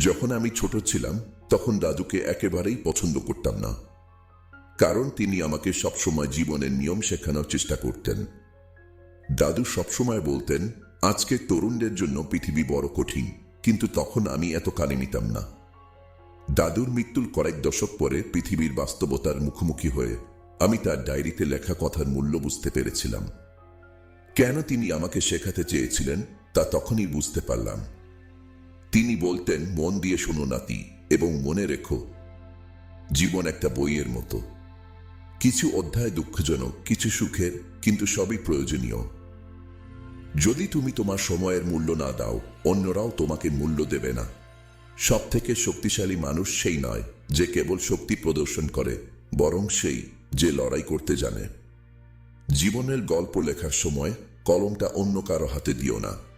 যখন আমি ছোট ছিলাম, তখন দাদুকে একেবারেই পছন্দ করতাম না। কারণ তিনি আমাকে সবসময় জীবনের নিয়ম শেখানোর চেষ্টা করতেন। দাদু সবসময় বলতেন, আজকে তরুণদের জন্য পৃথিবী বড় কঠিন, কিন্তু তখন আমি এত কানে নিতাম না। দাদুর মৃত্যুর কয়েক দশক পরে পৃথিবীর বাস্তবতার মুখোমুখি হয়ে আমি তার ডায়েরিতে লেখা কথার মূল্য বুঝতে পেরেছিলাম। কেন তিনি আমাকে শেখাতে চেয়েছিলেন, তা তখনই বুঝতে পারলাম। তিনি বলতেন, মন দিয়ে শোনো নাতি এবং মনে রেখো, জীবন একটা বইয়ের মতো। কিছু অধ্যায় দুঃখজনক, কিছু সুখের, কিন্তু সবই প্রয়োজনীয়। যদি তুমি তোমার সময়ের মূল্য না দাও, অন্যরাও তোমাকে মূল্য দেবে না। সব থেকে শক্তিশালী মানুষ সেই নয় যে কেবল শক্তি প্রদর্শন করে, বরং সেই যে লড়াই করতে জানে। জীবনের গল্প লেখার সময় কলমটা অন্য কারও হাতে দিও না।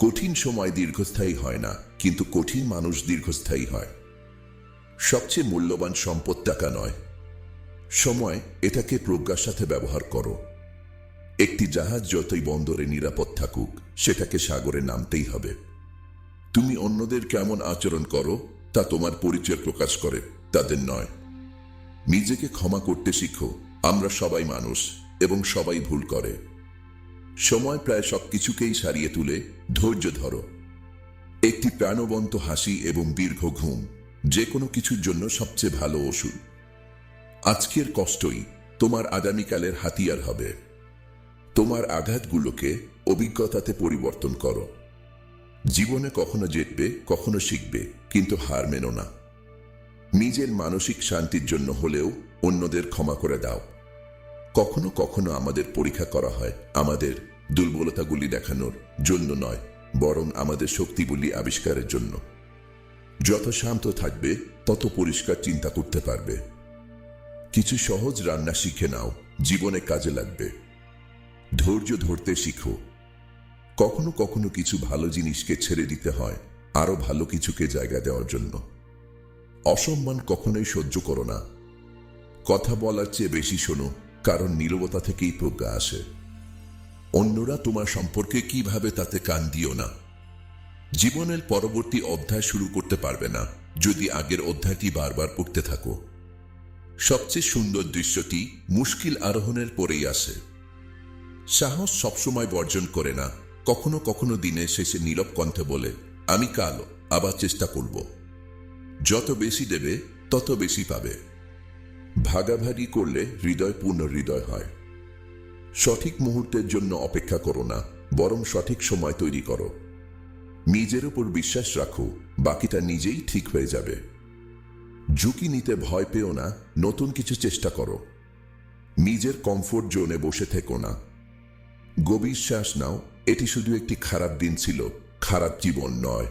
কঠিন সময় দীর্ঘস্থায়ী হয় না, কিন্তু কঠিন মানুষ দীর্ঘস্থায়ী হয়। সবচেয়ে মূল্যবান সম্পদ টাকা নয়। সময় এটাকে প্রজ্ঞার সাথে ব্যবহার করো। একটি জাহাজ যতই বন্দরে নিরাপদ থাকুক, সেটাকে সাগরে নামতেই হবে। তুমি অন্যদের কেমন আচরণ করো, তা তোমার পরিচয় প্রকাশ করে, তাদের নয়। নিজেকে ক্ষমা করতে শিখো, আমরা সবাই মানুষ এবং সবাই ভুল করে। সময় প্রায় সবকিছুকেই সারিয়ে তুলে ধৈর্য ধরো। একটি প্রাণবন্ত হাসি এবং দীর্ঘ ঘুম যে কোনো কিছুর জন্য সবচেয়ে ভালো ওষুধ। আজকের কষ্টই তোমার আগামীকালের হাতিয়ার হবে। তোমার আঘাতগুলোকে অভিজ্ঞতাতে পরিবর্তন করো। জীবনে কখনো জিতবে, কখনো শিখবে, কিন্তু হার মেনো না। নিজের মানসিক শান্তির জন্য হলেও অন্যদের ক্ষমা করে দাও। কখনো কখনো আমাদের পরীক্ষা করা হয় আমাদের দুর্বলতাগুলি দেখানোর জন্য নয়, বরং আমাদের শক্তিগুলি আবিষ্কারের জন্য। যত শান্ত থাকবে, তত পরিষ্কার চিন্তা করতে পারবে। কিছু সহজ রান্না শিখে নাও, জীবনে কাজে লাগবে। ধৈর্য ধরতে শিখো। কখনো কখনো কিছু ভালো জিনিসকে ছেড়ে দিতে হয়, আরও ভালো কিছুকে জায়গা দেওয়ার জন্য। অসম্মান কখনোই সহ্য করো না। কথা বলার চেয়ে বেশি শোনো, কারণ নীরবতা থেকেই প্রজ্ঞা আসে। অন্যরা তোমার সম্পর্কে কীভাবে তাতে কান দিও না? জীবনের পরবর্তী অধ্যায় শুরু করতে পারবে না, যদি আগের অধ্যায়টি বারবার পড়তে থাকো। সবচেয়ে সুন্দর দৃশ্যটি মুশকিল আরোহণের পরেই আসে। সাহস সবসময় বর্জন করে না, কখনো কখনো দিনে শেষে নীরব কণ্ঠে বলে, আমি কাল, আবার চেষ্টা করব। যত বেশি দেবে, তত বেশি পাবে। ভাগাভাগি করলে হৃদয় পূর্ণ হৃদয় হয়। সঠিক মুহূর্তের জন্য অপেক্ষা করো না, বরং সঠিক সময় তৈরি করো। নিজের উপর বিশ্বাস রাখো, বাকিটা নিজেই ঠিক হয়ে যাবে। ঝুঁকি নিতে ভয় পেও না, নতুন কিছু চেষ্টা করো। নিজের কমফোর্ট জোনে বসে থেকো না। গভীর শ্বাস নাও, এটি শুধু একটি খারাপ দিন ছিল, খারাপ জীবন নয়।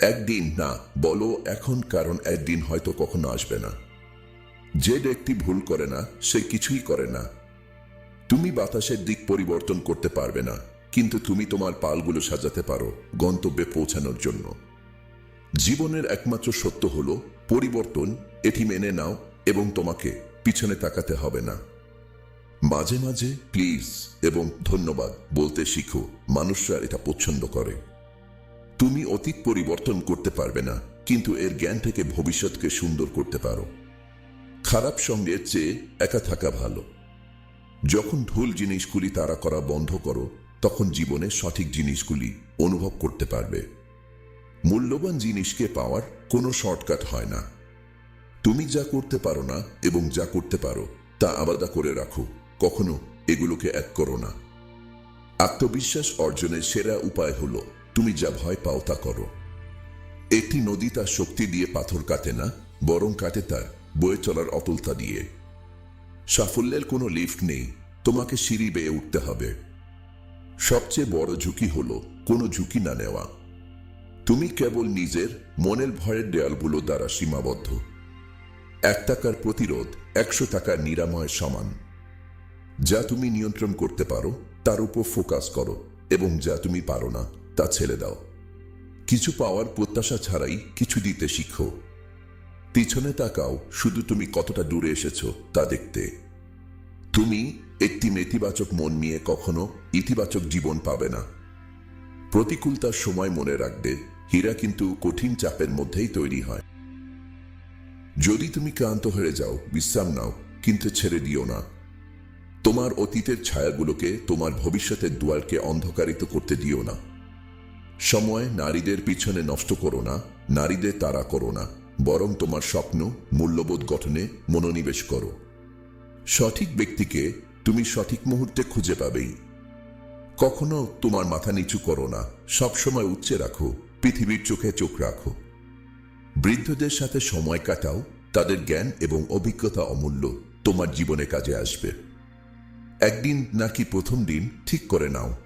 একদিন না, বলো এখন, কারণ একদিন হয়তো কখনো আসবে না। যে ব্যক্তি ভুল করে না, সে কিছুই করে না। তুমি বাতাসের দিক পরিবর্তন করতে পারবে না, কিন্তু তুমি তোমার পালগুলো সাজাতে পারো গন্তব্যে পৌঁছানোর জন্য। জীবনের একমাত্র সত্য হল, পরিবর্তন এটি মেনে নাও এবং তোমাকে পিছনে তাকাতে হবে না। মাঝে মাঝে প্লিজ এবং ধন্যবাদ বলতে শিখো, মানুষরা এটা পছন্দ করে। তুমি অতীত পরিবর্তন করতে পারবে না, কিন্তু এর জ্ঞান থেকে ভবিষ্যৎকে সুন্দর করতে পারো। খারাপ সঙ্গের চেয়ে একা থাকা ভালো। যখন ভুল জিনিসগুলি তারা করা বন্ধ করো, তখন জীবনে সঠিক জিনিসগুলি অনুভব করতে পারবে। মূল্যবান জিনিসকে পাওয়ার কোনো শর্টকাট হয় না। তুমি যা করতে পারো না এবং যা করতে পারো, তা আলাদা করে রাখো, কখনো এগুলোকে এক করো না। আত্মবিশ্বাস অর্জনের সেরা উপায় হলো, তুমি যা ভয় পাও তা করো। একটি নদী তার শক্তি দিয়ে পাথর কাটে না, বরং কাটে তার বয়ে চলার অতলতা দিয়ে। সাফল্যের কোনো লিফট নেই, তোমাকে সিঁড়ি বেয়ে উঠতে হবে। সবচেয়ে বড় ঝুঁকি হলো কোনো ঝুঁকি না নেওয়া। তুমি কেবল নিজের মনের ভয়ের দেয়ালগুলো দ্বারা সীমাবদ্ধ। এক টাকার প্রতিরোধ একশো টাকার নিরাময় সমান। যা তুমি নিয়ন্ত্রণ করতে পারো, তার উপর ফোকাস করো এবং যা তুমি পারো না, তা ছেড়ে দাও। কিছু পাওয়ার প্রত্যাশা ছাড়াই কিছু দিতে শিখো। পিছনে তাকাও, শুধু তুমি কতটা দূরে এসেছ তা দেখতে। তুমি একটি নেতিবাচক মন নিয়ে কখনো ইতিবাচক জীবন পাবে না। প্রতিকূলতার সময় মনে রাখবে, হীরা কিন্তু কঠিন চাপের মধ্যেই তৈরি হয়। যদি তুমি ক্লান্ত হয়ে যাও, বিশ্রাম নাও, কিন্তু ছেড়ে দিও না। তোমার অতীতের ছায়াগুলোকে তোমার ভবিষ্যতের দুয়ারকে অন্ধকারিত করতে দিও না। সময় নারীদের পিছনে নষ্ট করো না, নারীদের তাড়া করো না। বরং তোমার স্বপ্ন, মূল্যবোধ গঠনে মনোনিবেশ করো। সঠিক ব্যক্তিকে তুমি সঠিক মুহূর্তে খুঁজে পাবেই। কখনো তোমার মাথা নিচু করো না, সবসময় উচ্চে রাখো, পৃথিবীর চোখে চোখ রাখো। বৃদ্ধদের সাথে সময় কাটাও, তাদের জ্ঞান এবং অভিজ্ঞতা অমূল্য, তোমার জীবনে কাজে আসবে। একদিন নাকি প্রথম দিন ঠিক করে নাও।